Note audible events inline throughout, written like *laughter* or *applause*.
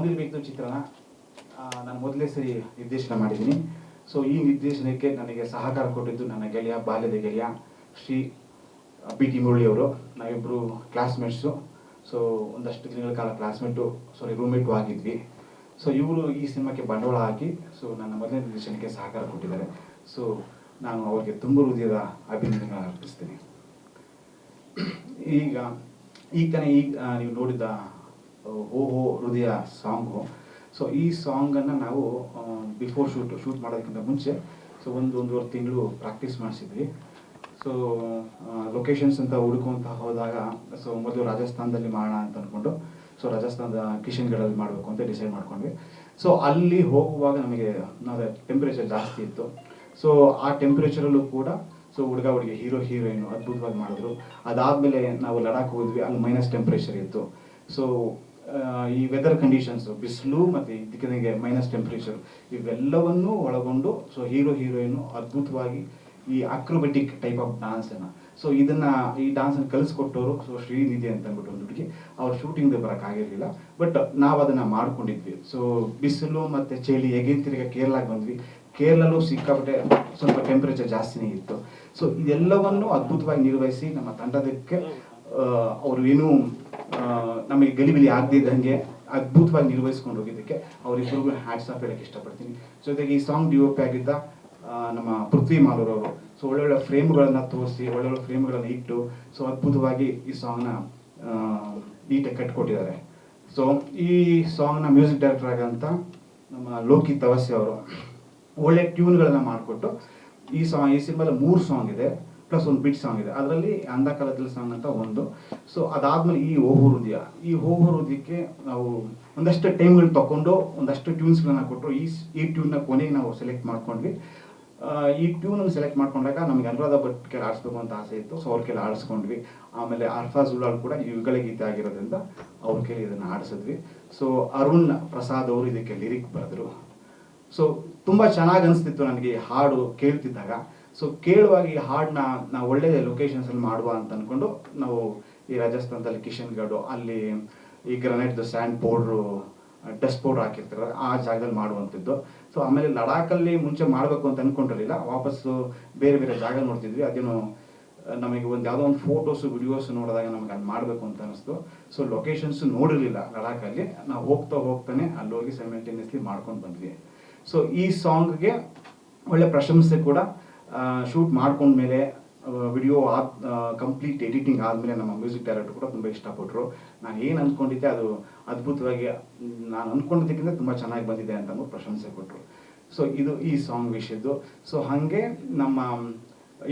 ಅವನಿರ್ಬೇಕು ಚಿತ್ರನ ನಾನು ಮೊದಲೇ ಸರಿ ನಿರ್ದೇಶನ ಮಾಡಿದ್ದೀನಿ. ಸೊ ಈ ನಿರ್ದೇಶನಕ್ಕೆ ನನಗೆ ಸಹಕಾರ ಕೊಟ್ಟಿದ್ದು ನನ್ನ ಗೆಳೆಯ, ಬಾಲ್ಯದ ಗೆಳೆಯ ಶ್ರೀ ಪಿ ಟಿ ಮುರಳಿ ಅವರು. ನಾವಿಬ್ಬರು ಕ್ಲಾಸ್ಮೇಟ್ಸು ಸೊ ಒಂದಷ್ಟು ದಿನಗಳ ಕಾಲ ಕ್ಲಾಸ್ಮೇಟು ಸಾರಿ ರೂಮ್ಮೇಟು ಆಗಿದ್ವಿ. ಸೊ ಇವರು ಈ ಸಿನಿಮಾಕ್ಕೆ ಬಂಡವಾಳ ಹಾಕಿ ಸೊ ನನ್ನ ಮೊದಲನೇ ನಿರ್ದೇಶನಕ್ಕೆ ಸಹಕಾರ ಕೊಟ್ಟಿದ್ದಾರೆ. ಸೊ ನಾನು ಅವರಿಗೆ ತುಂಬ ಹೃದಯದ ಅಭಿನಂದನೆ ಅರ್ಪಿಸ್ತೀನಿ. ಈಗ ಈಗ ತಾನೇ ಈಗ ನೀವು ನೋಡಿದ ಆ, ಓ ಹೋ ಹೃದಯ ಸಾಂಗು. ಸೊ ಈ ಸಾಂಗನ್ನು ನಾವು ಬಿಫೋರ್ ಶೂಟ್ ಶೂಟ್ ಮಾಡೋದಕ್ಕಿಂತ ಮುಂಚೆ ಸೊ ಒಂದು ಒಂದೂವರೆ ತಿಂಗಳು ಪ್ರಾಕ್ಟೀಸ್ ಮಾಡಿಸಿದ್ವಿ. ಸೊ ಲೊಕೇಶನ್ಸ್ ಅಂತ ಹುಡುಕುವಂತ ಹೋದಾಗ ಸೊ ಮೊದಲು ರಾಜಸ್ಥಾನದಲ್ಲಿ ಮಾಡೋಣ ಅಂತ ಅಂದ್ಕೊಂಡು ಸೊ ರಾಜಸ್ಥಾನದ ಕಿಶನ್ಗಢಲ್ಲಿ ಮಾಡಬೇಕು ಅಂತ ಡಿಸೈಡ್ ಮಾಡ್ಕೊಂಡ್ವಿ. ಸೊ ಅಲ್ಲಿ ಹೋಗುವಾಗ ನಮಗೆ ಟೆಂಪ್ರೇಚರ್ ಜಾಸ್ತಿ ಇತ್ತು. ಸೊ ಆ ಟೆಂಪ್ರೇಚರಲ್ಲೂ ಕೂಡ ಸೊ ಹುಡುಗ ಹುಡುಗಿ ಹೀರೋ ಹೀರೋಯಿನ್ ಅದ್ಭುತವಾಗಿ ಮಾಡಿದ್ರು. ಅದಾದಮೇಲೆ ನಾವು ಲಡಾಖ್ ಹೋದ್ವಿ ಅಲ್ಲಿ ಮೈನಸ್ ಟೆಂಪ್ರೇಚರ್ ಇತ್ತು. ಸೊ ಈ ವೆದರ್ ಕಂಡೀಷನ್ಸ್ ಬಿಸಿಲು ಮತ್ತು ಇದಕ್ಕೆ ಮೈನಸ್ ಟೆಂಪ್ರೇಚರ್ ಇವೆಲ್ಲವನ್ನೂ ಒಳಗೊಂಡು ಸೊ ಹೀರೋ ಹೀರೋಯಿನ್ ಅದ್ಭುತವಾಗಿ ಈ ಅಕ್ರೋಬೆಟಿಕ್ ಟೈಪ್ ಆಫ್ ಡಾನ್ಸನ್ನು ಸೊ ಇದನ್ನ ಈ ಡಾನ್ಸನ್ನು ಕಲಿಸ್ಕೊಟ್ಟವರು ಸೊ ಶ್ರೀನಿಧಿ ಅಂತ ಅಂದ್ಬಿಟ್ಟು ಒಂದು ಹುಡುಗಿ ಅವ್ರ ಶೂಟಿಂಗ್ ಬರೋಕ್ಕಾಗಿರಲಿಲ್ಲ ಬಟ್ ನಾವು ಅದನ್ನ ಮಾಡ್ಕೊಂಡಿದ್ವಿ. ಸೊ ಬಿಸಿಲು ಮತ್ತು ಚಳಿ ಎಗೇನ್ ತಿರ್ಗ ಕೇರಳಕ್ಕೆ ಬಂದ್ವಿ. ಕೇರಳಲ್ಲೂ ಸಿಕ್ಕಾಪಟ್ಟೆ ಸ್ವಲ್ಪ ಟೆಂಪರೇಚರ್ ಜಾಸ್ತಿನೇ ಇತ್ತು. ಸೊ ಇದೆಲ್ಲವನ್ನು ಅದ್ಭುತವಾಗಿ ನಿರ್ವಹಿಸಿ ನಮ್ಮ ತಂಡದಕ್ಕೆ ಅವರು ಏನೂ ನಮಗೆ ಗಲಿಬಿಲಿ ಆಗದೇ ಇದ್ದಂಗೆ ಅದ್ಭುತವಾಗಿ ನಿರ್ವಹಿಸ್ಕೊಂಡು ಹೋಗಿದ್ದಕ್ಕೆ ಅವರಿಬ್ಬರಿಗೂ ಹ್ಯಾಟ್ಸ್ ಆಫ್ ಹೇಳಕ್ಕೆ ಇಷ್ಟಪಡ್ತೀನಿ. ಜೊತೆಗೆ ಈ ಸಾಂಗ್ ಡಿ ಒ ಪಿ ಆಗಿದ್ದ ನಮ್ಮ ಪೃಥ್ವಿ ಮಾಲೂರ್ ಅವರು. ಸೊ ಒಳ್ಳೊಳ್ಳೆ ಫ್ರೇಮ್ಗಳನ್ನು ತೋರಿಸಿ, ಒಳ್ಳೊಳ್ಳೆ ಫ್ರೇಮ್ಗಳನ್ನು ಇಟ್ಟು ಸೊ ಅದ್ಭುತವಾಗಿ ಈ ಸಾಂಗ್ನ ನೀಟಾಗಿ ಕಟ್ಕೊಟ್ಟಿದ್ದಾರೆ. ಸೊ ಈ ಸಾಂಗ್ನ ಮ್ಯೂಸಿಕ್ ಡೈರೆಕ್ಟರ್ ಆಗಂತ ನಮ್ಮ ಲೋಕಿ ತವಸ್ಯ ಅವರು, ಒಳ್ಳೆ ಟ್ಯೂನ್ಗಳನ್ನು ಮಾಡಿಕೊಟ್ಟು ಈ ಸಾಂಗ್ ಈ ಸಿನಿಮಾದಲ್ಲಿ ಮೂರು ಸಾಂಗ್ ಇದೆ. ಪ್ಲಸ್ ಒಂದು ಬಿಟ್ ಸಾಂಗ್ ಇದೆ. ಅದರಲ್ಲಿ ಅಂಧಕಾಲದಲ್ಲಿ ಸಾಂಗ್ ಅಂತ ಒಂದು. ಸೊ ಅದಾದ್ಮೇಲೆ ಈ ಹೋಗು ಹೃದಯ. ಈ ಹೋಗು ಹೃದಯಕ್ಕೆ ನಾವು ಒಂದಷ್ಟು ಟೈಮ್ಗಳು ತಗೊಂಡು ಒಂದಷ್ಟು ಟ್ಯೂನ್ಸ್ಗಳನ್ನ ಕೊಟ್ಟರು ಈ ಈ ಟ್ಯೂನ್ನ ಕೊನೆಗೆ ನಾವು ಸೆಲೆಕ್ಟ್ ಮಾಡ್ಕೊಂಡ್ವಿ. ಈ ಟ್ಯೂನ್ ಸೆಲೆಕ್ಟ್ ಮಾಡ್ಕೊಂಡಾಗ ನಮಗೆ ಅನುರಾಧ ಭಟ್ ಕೆಲ ಆಡಿಸ್ಬೇಕು ಅಂತ ಆಸೆ ಇತ್ತು. ಸೊ ಅವ್ರ ಕೆಲ ಆಡಿಸ್ಕೊಂಡ್ವಿ ಆಮೇಲೆ ಅರ್ಫಾಜ್ ಉಲ್ಲಾಲ್ ಕೂಡ ಯುಗಳ ಗೀತೆ ಆಗಿರೋದ್ರಿಂದ ಅವ್ರ ಕೇಳಿ ಇದನ್ನು ಆಡಿಸಿದ್ವಿ ಸೊ ಅರುಣ್ ಪ್ರಸಾದ್ ಅವರು ಇದಕ್ಕೆ ಲಿರಿಕ್ ಬರೆದ್ರು. ಸೊ ತುಂಬ ಚೆನ್ನಾಗಿ ಅನಿಸ್ತಿತ್ತು ನನಗೆ ಹಾಡು ಕೇಳ್ತಿದ್ದಾಗ. ಸೊ ಕೇಳುವಾಗ ಈ ಹಾಡನ್ನ ನಾವು ಒಳ್ಳೆ ಲೊಕೇಶನ್ಸಲ್ಲಿ ಮಾಡುವ ಅಂತ ಅಂದ್ಕೊಂಡು ನಾವು ಈ ರಾಜಸ್ಥಾನದಲ್ಲಿ ಕಿಶನ್ಗಢ ಅಲ್ಲಿ ಈ granite sand powder dust powder ಹಾಕಿರ್ತಾರೆ, ಆ ಜಾಗದಲ್ಲಿ ಮಾಡುವಂಥದ್ದು. ಸೊ ಆಮೇಲೆ ಲಡಾಖಲ್ಲಿ ಮುಂಚೆ ಮಾಡಬೇಕು ಅಂತ ಅಂದ್ಕೊಂಡಿರಲಿಲ್ಲ ವಾಪಸ್ಸು ಬೇರೆ ಬೇರೆ ಜಾಗ ನೋಡ್ತಿದ್ವಿ. ಅದೇನು ನಮಗೆ ಒಂದು ಯಾವುದೋ ಒಂದು ಫೋಟೋಸು ವಿಡಿಯೋಸ್ ನೋಡಿದಾಗ ನಮಗೆ ಅದು ಮಾಡಬೇಕು ಅಂತ ಅನಿಸ್ತು. ಸೊ ಲೊಕೇಶನ್ಸು ನೋಡಿರಲಿಲ್ಲ ಲಡಾಖಲ್ಲಿ ನಾವು ಹೋಗ್ತಾ ಹೋಗ್ತಾನೆ ಅಲ್ಲಿ ಹೋಗಿ ಸೈಮಲ್ಟೇನಿಯಸ್ಲಿ ಮಾಡ್ಕೊಂಡು ಬಂದ್ವಿ. ಸೊ ಈ ಸಾಂಗ್ಗೆ ಒಳ್ಳೆ ಪ್ರಶಂಸೆ ಕೂಡ ಶೂಟ್ ಮಾಡ್ಕೊಂಡ್ಮೇಲೆ ವಿಡಿಯೋ ಆದ ಕಂಪ್ಲೀಟ್ ಎಡಿಟಿಂಗ್ ಆದಮೇಲೆ ನಮ್ಮ ಮ್ಯೂಸಿಕ್ ಡೈರೆಕ್ಟರ್ ಕೂಡ ತುಂಬ ಇಷ್ಟಪಟ್ಟರು ನಾನು ಏನು ಅಂದ್ಕೊಂಡಿದ್ದೆ ಅದು ಅದ್ಭುತವಾಗಿ, ನಾನು ಅಂದ್ಕೊಂಡಿದ್ದಕ್ಕಿಂತ ತುಂಬ ಚೆನ್ನಾಗಿ ಬಂದಿದೆ ಅಂತ ಅಂದ್ಬಿಟ್ಟು ಪ್ರಶಂಸೆ ಕೊಟ್ಟರು ಸೊ ಇದು ಈ ಸಾಂಗ್ ವಿಷಯದ್ದು. ಸೊ ಹಾಗೆ ನಮ್ಮ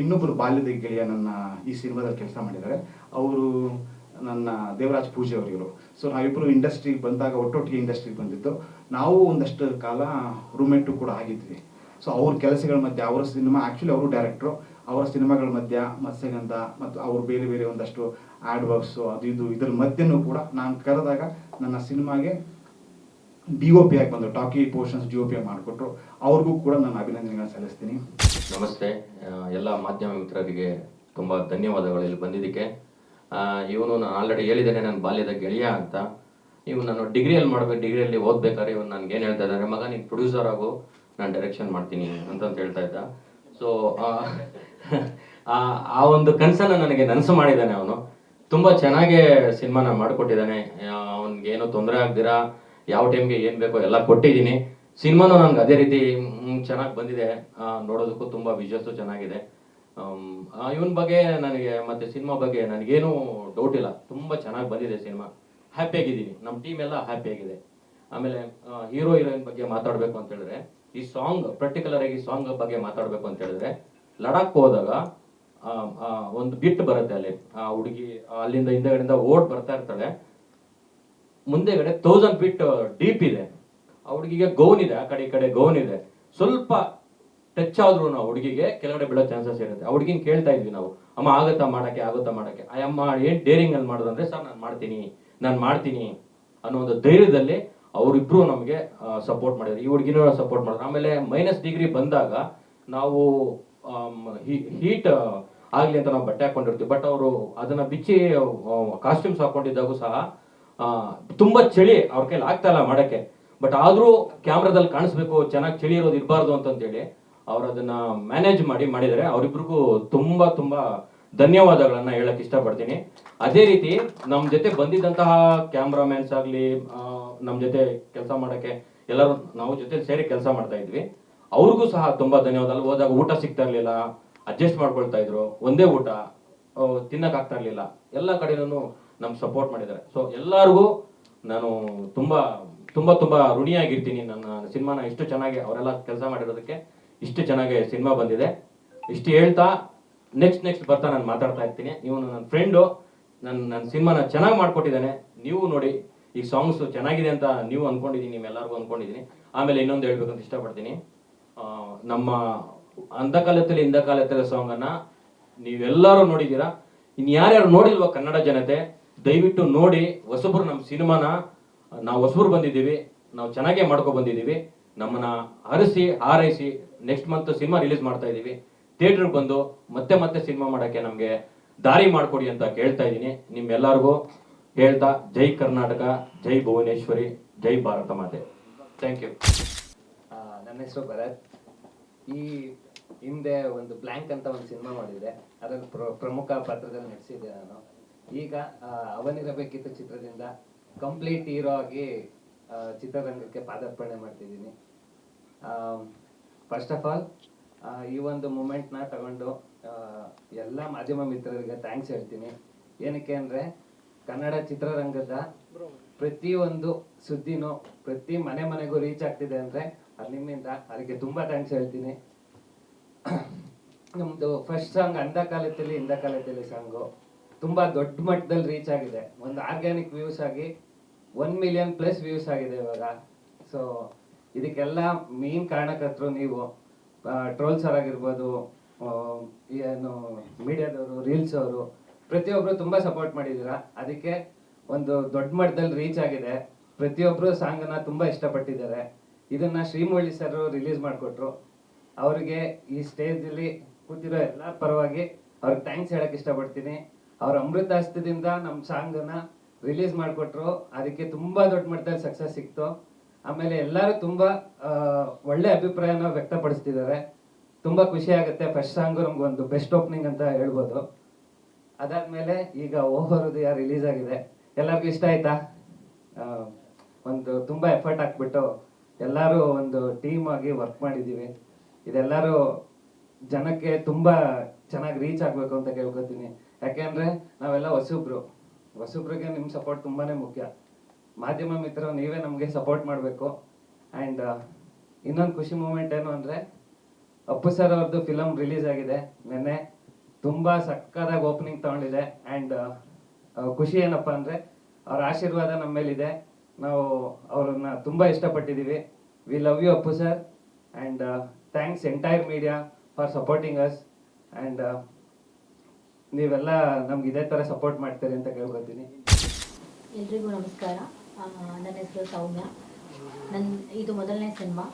ಇನ್ನೊಬ್ಬರು ಬಾಲ್ಯದ ಗೆಳೆಯ ನನ್ನ ಈ ಸಿನಿಮಾದಲ್ಲಿ ಕೆಲಸ ಮಾಡಿದ್ದಾರೆ. ಅವರು ನನ್ನ ದೇವರಾಜ್ ಪೂಜೆ ಅವರಿವರು ಸೊ ನಾವಿಬ್ಬರು ಇಂಡಸ್ಟ್ರಿಗೆ ಬಂದಾಗ, ಒಟ್ಟೊಟ್ಟಿಗೆ ಇಂಡಸ್ಟ್ರಿಗೆ ಬಂದಿದ್ದು. ನಾವು ಒಂದಷ್ಟು ಕಾಲ ರೂಮೆಂಟು ಕೂಡ ಆಗಿದ್ವಿ. ಸೊ ಅವ್ರ ಕೆಲಸಗಳ ಮಧ್ಯೆ, ಅವರ ಸಿನಿಮಾ ಆ್ಯಕ್ಚುಲಿ ಅವರು ಡೈರೆಕ್ಟ್ರು ಅವರ ಸಿನಿಮಾಗಳ ಮಧ್ಯ, ಮತ್ಸ್ಯಗಂಧ ಮತ್ತು ಅವ್ರು ಬೇರೆ ಬೇರೆ ಒಂದಷ್ಟು ಆ್ಯಡ್ ವರ್ಕ್ಸು ಅದು ಇದು, ಇದ್ರ ಮಧ್ಯನೂ ಕೂಡ ನಾನು ಕರೆದಾಗ ನನ್ನ ಸಿನಿಮಾಗೆ ಡಿ ಒ ಪಿ ಆಗಿ ಬಂದರು. Talkie portions D O P ಆಗಿ ಮಾಡಿಕೊಟ್ರು. ಅವ್ರಿಗೂ ಕೂಡ ನಾನು ಅಭಿನಂದನೆಗಳನ್ನು ಸಲ್ಲಿಸ್ತೀನಿ. ನಮಸ್ತೆ. ಎಲ್ಲ ಮಾಧ್ಯಮ ಮಿತ್ರರಿಗೆ ತುಂಬ ಧನ್ಯವಾದಗಳು ಇಲ್ಲಿ ಬಂದಿದ್ದಕ್ಕೆ. ಇವನು ನಾನು ಆಲ್ರೆಡಿ ಹೇಳಿದ್ದೇನೆ, ನನ್ನ ಬಾಲ್ಯದ ಗೆಳೆಯ ಅಂತ. ಇವನು ನಾನು ಡಿಗ್ರಿಯಲ್ಲಿ ಮಾಡಬೇಕು ಡಿಗ್ರಿಯಲ್ಲಿ ಓದ್ಬೇಕಾದ್ರೆ ಇವನು ನನ್ಗೆ ಏನು ಹೇಳ್ತಾ ಇದ್ದಾರೆ ಮಗ ನೀನು ಪ್ರೊಡ್ಯೂಸರ್ ಆಗು. ನಾನು ಡೈರೆಕ್ಷನ್ ಮಾಡ್ತೀನಿ ಅಂತಂತ ಹೇಳ್ತಾ ಇದ್ದ. ಸೊ ಆ ಒಂದು ಕನಸನ್ನು ನನಗೆ ನನಸು ಮಾಡಿದ್ದಾನೆ ಅವನು. ತುಂಬ ಚೆನ್ನಾಗೇ ಸಿನಿಮಾನ ಮಾಡಿಕೊಟ್ಟಿದ್ದಾನೆ. ಅವನಿಗೆ ಏನೂ ತೊಂದರೆ ಆಗ್ದಿರಾ, ಯಾವ ಟೈಮ್ಗೆ ಏನು ಬೇಕೋ ಎಲ್ಲ ಕೊಟ್ಟಿದ್ದೀನಿ. ಸಿನಿಮಾನು ನನಗೆ ಅದೇ ರೀತಿ ಚೆನ್ನಾಗಿ ಬಂದಿದೆ. ನೋಡೋದಕ್ಕೂ ತುಂಬ ವಿಜುವಲ್ಸು ಚೆನ್ನಾಗಿದೆ. ಇವನ ಬಗ್ಗೆ ನನಗೆ ಮತ್ತೆ ಸಿನಿಮಾ ಬಗ್ಗೆ ನನಗೇನು ಡೌಟ್ ಇಲ್ಲ. ತುಂಬ ಚೆನ್ನಾಗಿ ಬಂದಿದೆ ಸಿನಿಮಾ. ಹ್ಯಾಪಿಯಾಗಿದ್ದೀನಿ ನಮ್ಮ ಟೀಮ್ ಎಲ್ಲ ಹ್ಯಾಪಿಯಾಗಿದೆ ಆಮೇಲೆ ಹೀರೋ ಹೀರೋಯಿನ್ ಬಗ್ಗೆ ಮಾತಾಡಬೇಕು ಅಂತ ಹೇಳಿದ್ರೆ ಈ ಸಾಂಗ್ ಪರ್ಟಿಕ್ಯುಲರ್ ಆಗಿ ಸಾಂಗ್ ಬಗ್ಗೆ ಮಾತಾಡಬೇಕು ಅಂತ ಹೇಳಿದ್ರೆ, ಲಡಾಖ್ ಹೋದಾಗ ಒಂದು ಬಿಟ್ ಬರುತ್ತೆ ಅಲ್ಲಿ. ಆ ಹುಡುಗಿ ಅಲ್ಲಿಂದ ಹಿಂದೆಗಡೆಯಿಂದ ಓಡ್ ಬರ್ತಾ ಇರ್ತಾಳೆ. ಮುಂದೆಗಡೆ ತೌಸಂಡ್ ಫೀಟ್ ಡೀಪ್ ಇದೆ. ಆ ಹುಡುಗಿಗೆ ಗೌನ್ ಇದೆ, ಆ ಕಡೆ ಈ ಕಡೆ ಗೌನ್ ಇದೆ. ಸ್ವಲ್ಪ ಟಚ್ ಆದ್ರೂ ನಾವು ಹುಡುಗಿಗೆ ಕೆಳಗಡೆ ಬೀಳೋ ಚಾನ್ಸಸ್ ಇರುತ್ತೆ. ಆ ಹುಡುಗಿನ ಕೇಳ್ತಾ ಇದ್ವಿ ನಾವು, ಅಮ್ಮ, ಆಗುತ್ತಾ ಮಾಡಕ್ಕೆ ಆಗುತ್ತಾ ಮಾಡಕ್ಕೆ? ಅಮ್ಮ ಏನ್ ಡೇರಿಂಗ್ ಅಲ್ಲಿ ಮಾಡೋದು ಅಂದ್ರೆ ಸರ್, ನಾನು ಮಾಡ್ತೀನಿ ನಾನು ಮಾಡ್ತೀನಿ ಅನ್ನೋ ಒಂದು ಧೈರ್ಯದಲ್ಲಿ ಅವರಿಬ್ರು ನಮಗೆ ಸಪೋರ್ಟ್ ಮಾಡಿದ್ರು ಈ ಹುಡುಗಿನೂ ಸಪೋರ್ಟ್ ಮಾಡಿದ್ರು ಆಮೇಲೆ ಮೈನಸ್ ಡಿಗ್ರಿ ಬಂದಾಗ ನಾವು ಹೀಟ್ ಆಗ್ಲಿ ಅಂತ ನಾವು ಬಟ್ಟೆ ಹಾಕೊಂಡಿರ್ತೀವಿ. ಬಟ್ ಅವರು ಅದನ್ನ ಬಿಚ್ಚಿ ಕಾಸ್ಟ್ಯೂಮ್ಸ್ ಹಾಕೊಂಡಿದ್ದಾಗೂ ಸಹ ತುಂಬಾ ಚಳಿ ಅವ್ರ ಕೈಲಿ ಆಗ್ತಾ ಇಲ್ಲ ಮಾಡಕ್ಕೆ. ಬಟ್ ಆದ್ರೂ ಕ್ಯಾಮ್ರಾದಲ್ಲಿ ಕಾಣಿಸ್ಬೇಕು, ಚೆನ್ನಾಗಿ ಚಳಿ ಇರೋದು ಇರಬಾರ್ದು ಅಂತಂತೇಳಿ ಅವ್ರು ಅದನ್ನ ಮ್ಯಾನೇಜ್ ಮಾಡಿ ಮಾಡಿದರೆ ಅವರಿಬ್ರಿಗೂ ತುಂಬಾ ತುಂಬಾ ಧನ್ಯವಾದಗಳನ್ನ ಹೇಳಕ್ ಇಷ್ಟಪಡ್ತೀನಿ. ಅದೇ ರೀತಿ ನಮ್ಮ ಜೊತೆ ಬಂದಿದ್ದಂತಹ ಕ್ಯಾಮ್ರಾಮ್ಯಾನ್ಸ್ ಆಗ್ಲಿ ಆ, ನಮ್ ಜೊತೆ ಕೆಲಸ ಮಾಡೋಕ್ಕೆ ಎಲ್ಲರೂ ನಾವು ಜೊತೆ ಸೇರಿ ಕೆಲಸ ಮಾಡ್ತಾ ಇದ್ವಿ. ಅವ್ರಿಗೂ ಸಹ ತುಂಬ ಧನ್ಯವಾದ ಅಲ್ಲಿ ಹೋದಾಗ ಊಟ ಸಿಗ್ತಾ ಇರಲಿಲ್ಲ. ಅಡ್ಜಸ್ಟ್ ಮಾಡ್ಕೊಳ್ತಾ ಇದ್ರು. ಒಂದೇ ಊಟ ತಿನ್ನಕ್ಕೆ ತಿನ್ನಕ್ ಆಗ್ತಾ ಇರ್ಲಿಲ್ಲ. ಎಲ್ಲ ಕಡೆನೂ ನಮ್ ಸಪೋರ್ಟ್ ಮಾಡಿದ್ದಾರೆ. ಸೊ ಎಲ್ಲರಿಗೂ ನಾನು ತುಂಬಾ ತುಂಬಾ ತುಂಬಾ ಋಣಿಯಾಗಿರ್ತೀನಿ. ನನ್ನ ಸಿನಿಮಾನ ಇಷ್ಟು ಚೆನ್ನಾಗಿ ಅವರೆಲ್ಲ ಕೆಲಸ ಮಾಡಿರೋದಕ್ಕೆ ಇಷ್ಟು ಚೆನ್ನಾಗಿ ಸಿನಿಮಾ ಬಂದಿದೆ. ಇಷ್ಟು ಹೇಳ್ತಾ ನೆಕ್ಸ್ಟ್ ನೆಕ್ಸ್ಟ್ ಬರ್ತಾ ನಾನು ಮಾತಾಡ್ತಾ ಇರ್ತೀನಿ. ಇವನು ನನ್ನ ಫ್ರೆಂಡು ನನ್ನ ನನ್ನ ಸಿನಿಮಾನ ಚೆನ್ನಾಗಿ ಮಾಡಿಕೊಟ್ಟಿದ್ದಾನೆ. ನೀವು ನೋಡಿ ಈ ಸಾಂಗ್ಸ್ ಚೆನ್ನಾಗಿದೆ ಅಂತ ನೀವು ಅನ್ಕೊಂಡಿದ್ದೀನಿ ನಿಮ್ಮೆಲ್ಲರಿಗೂ ಅನ್ಕೊಂಡಿದೀನಿ. ಆಮೇಲೆ ಇನ್ನೊಂದು ಹೇಳ್ಬೇಕಂತ ಇಷ್ಟಪಡ್ತೀನಿ. ನಮ್ಮ ಅಂಧಕಾಲದಲ್ಲಿ ಇಂಧಕಾಲದಲ್ಲಿ ಸಾಂಗ್ ಅನ್ನ ನೀವೆಲ್ಲರೂ ನೋಡಿದ್ದೀರಾ? ಇನ್ ಯಾರ್ಯಾರು ನೋಡಿಲ್ವಾ ಕನ್ನಡ ಜನತೆ, ದಯವಿಟ್ಟು ನೋಡಿ ಹೊಸಬ್ರು ನಮ್ಮ ಸಿನಿಮಾನ. ನಾವು ಹೊಸಬ್ರು ಬಂದಿದ್ದೀವಿ, ನಾವು ಚೆನ್ನಾಗೇ ಮಾಡ್ಕೊ ಬಂದಿದ್ದೀವಿ. ನಮ್ಮನ್ನ ಹರಿಸಿ ಹಾರೈಸಿ ನೆಕ್ಸ್ಟ್ ಮಂತ್ ಸಿನಿಮಾ ರಿಲೀಸ್ ಮಾಡ್ತಾ ಇದ್ದೀವಿ. ಥಿಯೇಟ್ರಿಗೆ ಬಂದು ಮತ್ತೆ ಮತ್ತೆ ಸಿನಿಮಾ ಮಾಡಕ್ಕೆ ನಮಗೆ ದಾರಿ ಮಾಡ್ಕೊಡಿ ಅಂತ ಕೇಳ್ತಾ ಇದ್ದೀನಿ. ನಿಮ್ಮೆಲ್ಲರಿಗೂ ಹೇಳ್ತಾ ಜೈ ಕರ್ನಾಟಕ ಜೈ ಭುವನೇಶ್ವರಿ ಜೈ ಭಾರತ ಮಾತೆ. ಥ್ಯಾಂಕ್ ಯು ನನ್ನ ಹೆಸರು ಭರತ್. ಈ ಹಿಂದೆ ಒಂದು ಬ್ಲ್ಯಾಂಕ್ ಅಂತ ಒಂದು ಸಿನಿಮಾ ಮಾಡಿದೆ. ಅದರ ಪ್ರ ಪ್ರಮುಖ ಪಾತ್ರದಲ್ಲಿ ನಡೆಸಿದ್ದೆ ನಾನು. ಈಗ ಅವನಿರಬೇಕಿತ್ತು ಚಿತ್ರದಿಂದ. ಕಂಪ್ಲೀಟ್ ಹೀರೋ ಆಗಿ ಚಿತ್ರರಂಗಕ್ಕೆ ಪಾದಾರ್ಪಣೆ ಮಾಡ್ತಿದ್ದೀನಿ. ಫಸ್ಟ್ ಆಫ್ ಆಲ್ ಈ ಒಂದು ಮೂಮೆಂಟ್ನ ತಗೊಂಡು ಎಲ್ಲ ಮಾಧ್ಯಮ ಮಿತ್ರರಿಗೆ ಥ್ಯಾಂಕ್ಸ್ ಹೇಳ್ತೀನಿ. ಏನಕ್ಕೆ ಅಂದರೆ ಕನ್ನಡ ಚಿತ್ರರಂಗದ ಪ್ರತಿಯೊಂದು ಸುದ್ದಿನೂ ಪ್ರತಿ ಮನೆ ಮನೆಗೂ ರೀಚ್ ಆಗ್ತಿದೆ ಅಂದ್ರೆ ಅದು ನಿಮ್ಮಿಂದ ಅದಕ್ಕೆ ತುಂಬಾ ಥ್ಯಾಂಕ್ಸ್ ಹೇಳ್ತೀನಿ. ನಮ್ದು ಫಸ್ಟ್ ಸಾಂಗ್ ಅಂಧ ಕಾಲದಲ್ಲಿ ಇಂದ ಕಾಲದಲ್ಲಿ ಸಾಂಗು ತುಂಬಾ ದೊಡ್ಡ ಮಟ್ಟದಲ್ಲಿ ರೀಚ್ ಆಗಿದೆ. ಒಂದು ಆರ್ಗ್ಯಾನಿಕ್ ವ್ಯೂಸ್ ಆಗಿ ಒನ್ ಮಿಲಿಯನ್ ಪ್ಲಸ್ ವ್ಯೂಸ್ ಆಗಿದೆ ಇವಾಗ. ಸೊ ಇದಕ್ಕೆಲ್ಲ ಮೇನ್ ಕಾರಣಕರ್ತರು ನೀವು. ಟ್ರೋಲ್ಸರ್ ಆಗಿರ್ಬೋದು ಏನು ಮೀಡಿಯಾದವರು ರೀಲ್ಸ್ ಅವರು. ಪ್ರತಿಯೊಬ್ರು ತುಂಬಾ ಸಪೋರ್ಟ್ ಮಾಡಿದ್ದೀರಾ? ಅದಕ್ಕೆ ಒಂದು ದೊಡ್ಡ ಮಟ್ಟದಲ್ಲಿ ರೀಚ್ ಆಗಿದೆ. ಪ್ರತಿಯೊಬ್ರು ಸಾಂಗನ್ನ ತುಂಬಾ ಇಷ್ಟಪಟ್ಟಿದ್ದಾರೆ. ಇದನ್ನ ಶ್ರೀಮುರಳಿ ಸರ್ ರಿಲೀಸ್ ಮಾಡಿಕೊಟ್ರು. ಅವರಿಗೆ ಈ ಸ್ಟೇಜ್ ಅಲ್ಲಿ ಕೂತಿರೋ ಎಲ್ಲ ಪರವಾಗಿ ಅವ್ರಿಗೆ ಥ್ಯಾಂಕ್ಸ್ ಹೇಳಕ್ ಇಷ್ಟಪಡ್ತೀನಿ. ಅವ್ರ ಅಮೃತ ಹಸ್ತದಿಂದ ನಮ್ಮ ಸಾಂಗನ್ನ ರಿಲೀಸ್ ಮಾಡಿಕೊಟ್ರು. ಅದಕ್ಕೆ ತುಂಬಾ ದೊಡ್ಡ ಮಟ್ಟದಲ್ಲಿ ಸಕ್ಸಸ್ ಸಿಕ್ತು. ಆಮೇಲೆ ಎಲ್ಲರೂ ತುಂಬಾ ಒಳ್ಳೆ ಅಭಿಪ್ರಾಯನ ವ್ಯಕ್ತಪಡಿಸ್ತಿದ್ದಾರೆ. ತುಂಬಾ ಖುಷಿ ಆಗುತ್ತೆ. ಫಸ್ಟ್ ಸಾಂಗು ನಮ್ಗೆ ಒಂದು ಬೆಸ್ಟ್ ಓಪನಿಂಗ್ ಅಂತ ಹೇಳ್ಬೋದು. ಅದಾದ್ಮೇಲೆ ಈಗ ಓಹೋ ಹೃದಯ ರಿಲೀಸ್ ಆಗಿದೆ. ಎಲ್ಲರಿಗೂ ಇಷ್ಟ ಆಯ್ತಾ? ಒಂದು ತುಂಬಾ ಎಫರ್ಟ್ ಹಾಕ್ಬಿಟ್ಟು ಎಲ್ಲರೂ ಒಂದು ಟೀಮ್ ಆಗಿ ವರ್ಕ್ ಮಾಡಿದೀವಿ ಇದೆಲ್ಲರೂ ಜನಕ್ಕೆ ತುಂಬಾ ಚೆನ್ನಾಗಿ ರೀಚ್ ಆಗ್ಬೇಕು ಅಂತ ಕೇಳ್ಕೊತೀನಿ. ಯಾಕೆಂದ್ರೆ ನಾವೆಲ್ಲ ಹೊಸಬ್ರು. ಹೊಸಬ್ರಿಗೆ ನಿಮ್ ಸಪೋರ್ಟ್ ತುಂಬಾನೇ ಮುಖ್ಯ. ಮಾಧ್ಯಮ ಮಿತ್ರರು ನೀವೇ ನಮಗೆ ಸಪೋರ್ಟ್ ಮಾಡಬೇಕು. ಆ್ಯಂಡ್ ಇನ್ನೊಂದು ಖುಷಿ ಮೂಮೆಂಟ್ ಏನು ಅಂದ್ರೆ ಅಪ್ಪು ಸರ್ ಅವ್ರದ್ದು ಫಿಲಮ್ ರಿಲೀಸ್ ಆಗಿದೆ. ನಿನ್ನೆ ತುಂಬಾ ಸಕ್ಕದಾಗಿ ಓಪನಿಂಗ್ ತಗೊಂಡಿದೆ ಅಂಡ್ ಖುಷಿ ಏನಪ್ಪಾ ಅಂದ್ರೆ ಅವ್ರ ಆಶೀರ್ವಾದ ನಮ್ಮ ಮೇಲಿದೆ ನಾವು ಅವ್ರನ್ನ ತುಂಬಾ ಇಷ್ಟಪಟ್ಟಿದ್ದೀವಿ. We love you Appu sir and thanks entire media for supporting us and ನೀವೆಲ್ಲ ನಮ್ಗೆ ಇದೇ ಥರ ಸಪೋರ್ಟ್ ಮಾಡ್ತೀರಿ ಅಂತ ಕೇಳ್ಕೊತೀನಿ. ಎಲ್ರಿಗೂ ನಮಸ್ಕಾರ. ನನ್ನ ಹೆಸರು ಸೌಮ್ಯ. ನನ್ನ ಇದು ಮೊದಲನೇ cinema